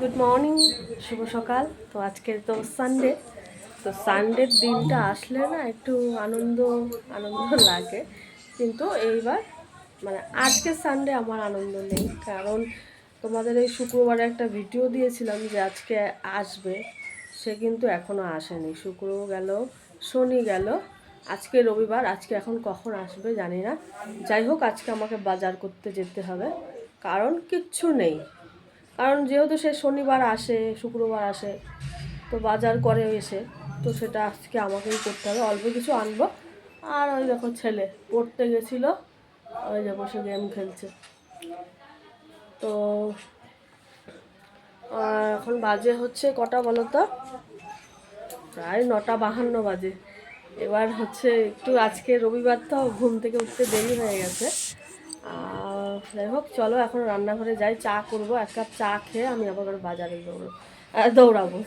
Good morning শুভ সকাল। তো আজকে তো সানডে তো সানডের দিনটা আসলে না একটু আনন্দ আনন্দ লাগে। কিন্তু এইবার মানে আজকে সানডে আমার আনন্দ নেই। কারণ তোমাদের এই শুক্রবারে একটা ভিডিও দিয়েছিলাম যে আজকে আসবে। সে কিন্তু এখনও আসেনি। শুক্র গেল, শনি গেল। আজকে রবিবার, আজকে এখন কখন আসবে জানি না। যাই হোক, আজকে আমাকে বাজার করতে যেতে হবে। কারণ কিচ্ছু নেই। কারণ যেহেতু সে শনিবার আসে, শুক্রবার আসে, তো বাজার করে এসে, তো সেটা আজকে আমাকেই করতে হবে। অল্প কিছু আনব। আর ওই দেখো ছেলে পড়তে গেছিল, ওই যে বসে গেম খেলছে। তো এখন বাজে হচ্ছে কটা বলো তো? প্রায় নটা বাহান্ন বাজে। এবার হচ্ছে একটু আজকে রবিবার তো ঘুম থেকে উঠতে দেরি হয়ে গেছে। যাই হোক, চলো এখন রান্নাঘরে যাই, চা করব, এক কাপ চা খেয়ে আমি আবার বাজারে দৌড়ো দৌড়াবো।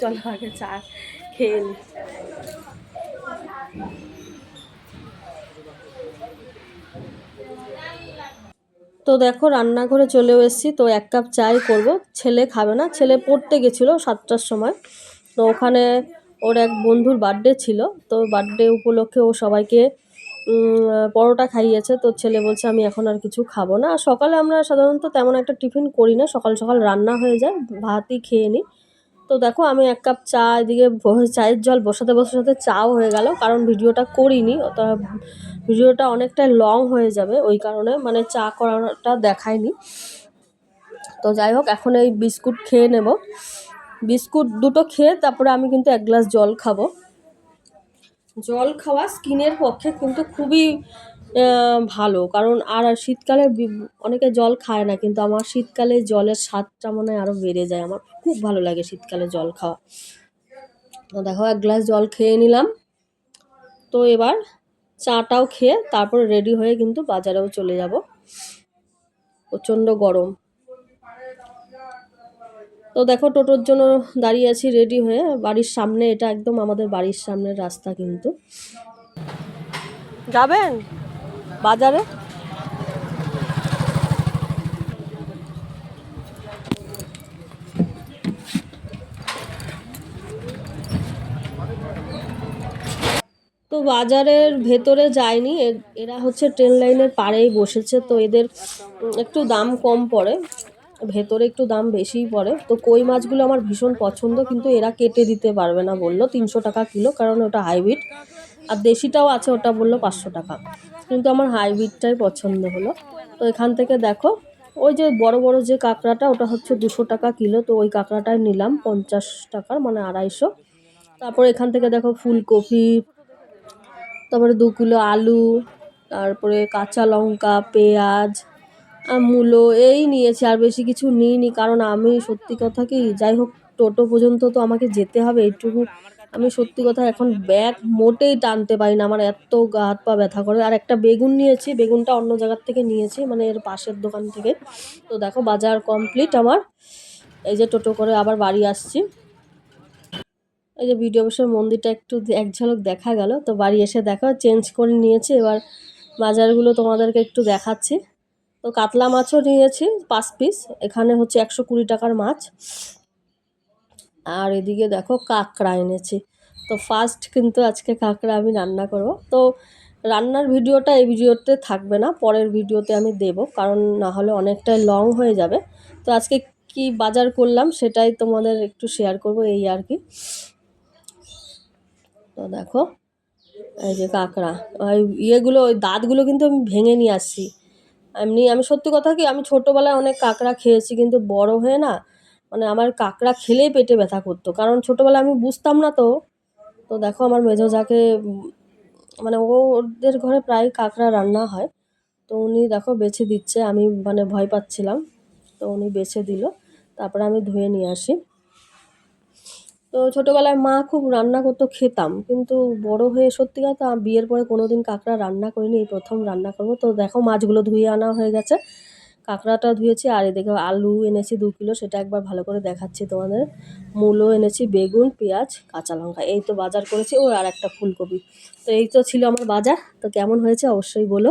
চলো আগে চা খেয়ে নিই তো দেখো, রান্নাঘরে চলেও এসেছি, তো এক কাপ চাই করব। ছেলে খাবে না, ছেলে পড়তে গেছিল সাতটার সময়। তো ওখানে ওর এক বন্ধুর বার্থডে ছিল, তো বার্থডে উপলক্ষে ও সবাইকে পরোটা খাইয়েছে, তো ছেলে বলছে, আমি এখন আর কিছু খাব না। আর সকালে আমরা সাধারণত তেমন একটা টিফিন করি না, সকাল সকাল রান্না হয়ে যায়, ভাতই খেয়ে নিই। তো দেখো, আমি এক কাপ চা এদিকে চায়ের জল বসাতে বসাতে চাও হয়ে গেল, কারণ ভিডিওটা করিনি ওটা ভিডিওটা অনেকটাই লং হয়ে যাবে, ওই কারণে মানে চা করাটা দেখায়নি তো যাই হোক, এখন এই বিস্কুট খেয়ে নেব। বিস্কুট দুটো খেয়ে তারপরে আমি কিন্তু এক গ্লাস জল খাব। জল খাওয়া স্কিনের পক্ষে কিন্তু খুবই ভালো। কারণ আর শীতকালে অনেকে জল খায় না, কিন্তু আমার শীতকালে জলের স্বাদটা মনে হয় আরও বেড়ে যায়। আমার খুব ভালো লাগে শীতকালে জল খাওয়া। তো দেখো, এক গ্লাস জল খেয়ে নিলাম। তো এবার চাটাও খেয়ে তারপরে রেডি হয়ে কিন্তু বাজারেও চলে যাব। প্রচণ্ড গরম। তো দেখো, টোটোর জন্য দাঁড়িয়ে আছি রেডি হয়ে। বাড়ির সামনে, এটা একদম আমাদের বাড়ির সামনের রাস্তা কিন্তু। যাবেন? বাজারে? তো বাজারের ভেতরে যায়নি এরা হচ্ছে ট্রেন লাইনের পাড়েই বসেছে, তো এদের একটু দাম কম পড়ে। ভেতরে একটু দাম বেশিই পড়ে। তো কই মাছগুলো আমার ভীষণ পছন্দ, কিন্তু এরা কেটে দিতে পারবে না বলল। তিনশো টাকা কিলো, কারণ ওটা হাইব্রিড। আর দেশিটাও আছে, ওটা বলল পাঁচশো টাকা। কিন্তু আমার হাইব্রিডটাই পছন্দ হলো। তো এখান থেকে দেখো, ওই যে বড় বড় যে কাঁকড়াটা, ওটা হচ্ছে দুশো টাকা কিলো। তো ওই কাঁকড়াটাই নিলাম, পঞ্চাশ টাকার মানে আড়াইশো। তারপর এখান থেকে দেখো ফুলকপি, তারপরে দু কিলো আলু, তারপরে কাঁচা লঙ্কা, পেঁয়াজ মূলো এই নিয়েছি, আর বেশি কিছু নিইনি, কারণ আমি সত্যি কথা কি যাই হোক, টোটো পর্যন্ত তো আমাকে যেতে হবে এইটুকু। আমি সত্যি কথা এখন ব্যাগ মোটেই টানতে পারি না, আমার এত গা হাত পা ব্যথা করে। আর একটা বেগুন নিয়েছি, বেগুনটা অন্য জায়গার থেকে নিয়েছি মানে এর পাশের দোকান থেকে। তো দেখো, বাজার কমপ্লিট আমার। এই যে টোটো করে আবার বাড়ি আসছি। এই যে ভিডিও অবশ্যই মন্দিরটা একটু এক ঝলক দেখা গেল। তো বাড়ি এসে দেখো, চেঞ্জ করে নিয়েছি। এবার বাজারগুলো তোমাদেরকে একটু দেখাচ্ছি। তো কাতলা মাছও নিয়েছি, পাঁচ পিস এখানে হচ্ছে একশো কুড়ি টাকার মাছ। আর এদিকে দেখো কাঁকড়া এনেছি। তো ফার্স্ট কিন্তু আজকে কাঁকড়া আমি রান্না করব। তো রান্নার ভিডিওটা এই ভিডিওতে থাকবে না, পরের ভিডিওতে আমি দেব, কারণ না হলে অনেকটাই লং হয়ে যাবে। তো আজকে কি বাজার করলাম সেটাই তোমাদের একটু শেয়ার করব এই আর কি। তো দেখো, এই যে কাঁকড়া। ওই ইয়েগুলো, ওই দাঁতগুলো কিন্তু আমি ভেঙে নিয়ে আসছি। এমনি আমি সত্যি কথা কি, আমি ছোটোবেলায় অনেক কাঁকড়া খেয়েছি, কিন্তু বড় হয়ে না মানে আমার কাঁকড়া খেলেই পেটে ব্যথা করতো। কারণ ছোটোবেলায় আমি বুঝতাম না তো। তো দেখো আমার মেজো যাকে মানে ওদের ঘরে প্রায় কাঁকড়া রান্না হয়। তো উনি দেখো বেছে দিচ্ছে, আমি মানে ভয় পাচ্ছিলাম। তো উনি বেছে দিল, তারপরে আমি ধুয়ে নিয়ে আসি। তো ছোটোবেলায় মা খুব রান্না করতো খেতাম, কিন্তু বড় হয়ে সত্যি কথা বিয়ের পরে কোনো দিন কাঁকড়া রান্না করিনি, এই প্রথম রান্না করব। তো দেখো মাছগুলো ধুয়ে আনা হয়ে গেছে। কাঁকড়াটা ধুয়েছি, আর এদিকে আলু এনেছি দু কিলো, সেটা একবার ভালো করে দেখাচ্ছি তোমাদের। মূলো এনেছি, বেগুন, পেঁয়াজ, কাঁচা লঙ্কা, এই তো বাজার করেছি। ও, আর একটা ফুলকপি। তো এই তো ছিল আমার বাজার। তো কেমন হয়েছে অবশ্যই বলো।